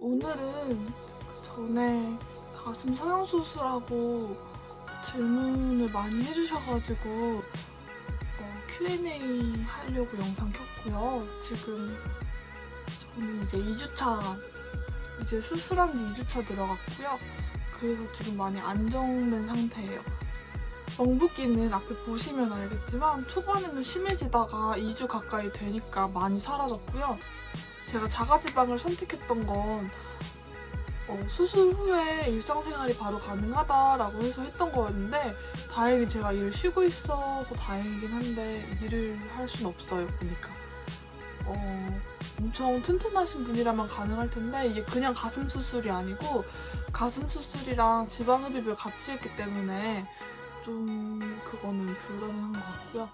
오늘은 전에 가슴 성형 수술하고 질문을 많이 해주셔가지고 어, Q&A 하려고 영상 켰고요. 지금 저는 이제 2주차, 이제 수술한 지 2주차 들어갔고요. 그래서 지금 많이 안정된 상태예요. 멍붓기는 앞에 보시면 알겠지만 초반에는 심해지다가 2주 가까이 되니까 많이 사라졌고요. 제가 자가지방을 선택했던 건 어, 수술 후에 일상생활이 바로 가능하다라고 해서 했던 거였는데 다행히 제가 일을 쉬고 있어서 다행이긴 한데 일을 할 순 없어요 보니까. 어, 엄청 튼튼하신 분이라면 가능할 텐데 이게 그냥 가슴 수술이 아니고 가슴 수술이랑 지방 흡입을 같이 했기 때문에 좀 그거는 불가능한 것 같고요.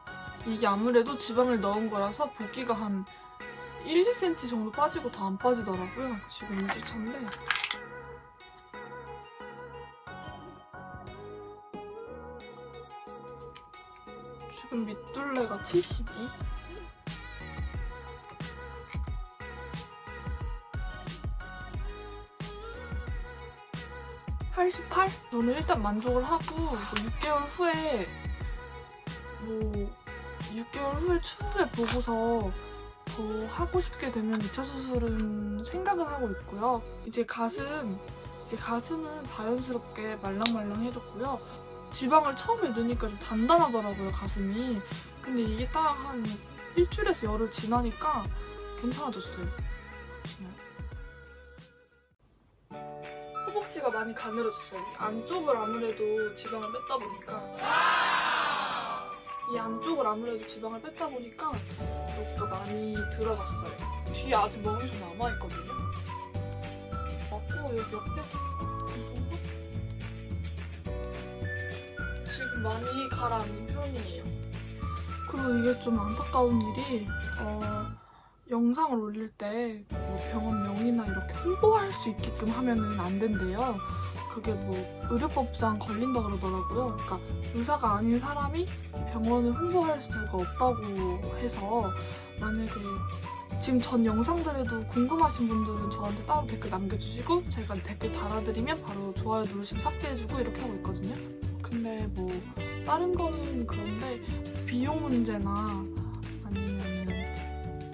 이게 아무래도 지방을 넣은 거라서 붓기가 한 1, 2cm 정도 빠지고 더안 빠지더라고요. 지금 2주차인데. 지금 밑둘레가 72? 88? 저는 일단 만족을 하고 뭐 6개월 후에 뭐 6개월 후에 추후에 보고서 더 하고 싶게 되면 2차 수술은 생각은 하고 있고요. 이제 가슴, 이제 가슴은 자연스럽게 말랑말랑해졌고요. 지방을 처음에 넣으니까 좀 단단하더라고요, 가슴이. 근데 이게 딱 한 일주일에서 열흘 지나니까 괜찮아졌어요. 허벅지가 많이 가늘어졌어요. 이 안쪽을 아무래도 지방을 뺐다 보니까 이 안쪽을 아무래도 지방을 뺐다 보니까 여기가 많이 들어갔어요. 뒤에 아직 먹음이 좀 남아있거든요. 맞고 여기 옆에 이 정도? 지금 많이 가라앉은 편이에요. 그리고 이게 좀 안타까운 일이 어, 영상을 올릴 때 뭐 병원명이나 이렇게 홍보할 수 있게끔 하면은 안 된대요. 그게 뭐 의료법상 걸린다 그러더라고요. 그러니까 의사가 아닌 사람이 병원을 홍보할 수가 없다고 해서 만약에 지금 전 영상들에도 궁금하신 분들은 저한테 따로 댓글 남겨주시고 제가 댓글 달아드리면 바로 좋아요 누르시면 삭제해주고 이렇게 하고 있거든요. 근데 뭐 다른 거는 그런데 비용 문제나 아니면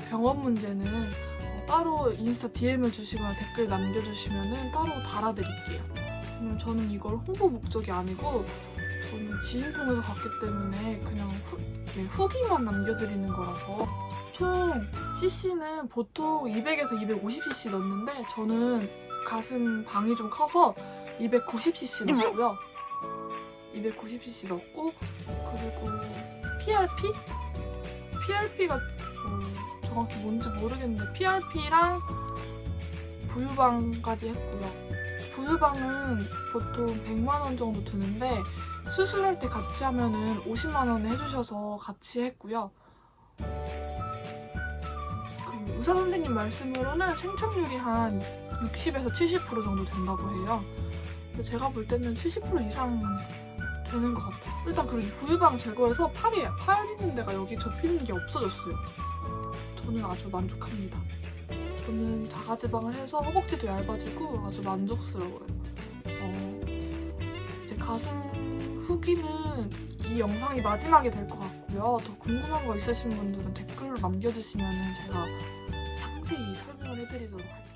병원 문제는 어, 따로 인스타 DM을 주시거나 댓글 남겨주시면은 따로 달아드릴게요. 왜냐면 저는 이걸 홍보 목적이 아니고 저는 지인 통해서 갔기 때문에 그냥 후, 이렇게 후기만 남겨드리는 거라서 총 CC는 보통 200에서 250cc 넣는데 저는 가슴 방이 좀 커서 290cc 넣고요. 290cc 넣고 그리고 PRP? PRP가 정확히 뭔지 모르겠는데 PRP랑 부유방까지 했고요. 부유방은 보통 100만 원 정도 드는데 수술할 때 같이 하면은 50만 원에 해주셔서 같이 했고요. 그 의사 선생님 말씀으로는 생착률이 한 60에서 70% 정도 된다고 해요. 근데 제가 볼 때는 70% 이상 되는 것 같아요. 일단 그리고 부유방 제거해서 팔이 팔 있는 데가 여기 접히는 게 없어졌어요. 저는 아주 만족합니다. 저는 자가지방을 해서 허벅지도 얇아지고 아주 만족스러워요. 어, 이제 가슴 후기는 이 영상이 마지막이 될 것 같고요. 더 궁금한 거 있으신 분들은 댓글로 남겨주시면 제가 상세히 설명을 해드리도록 할게요.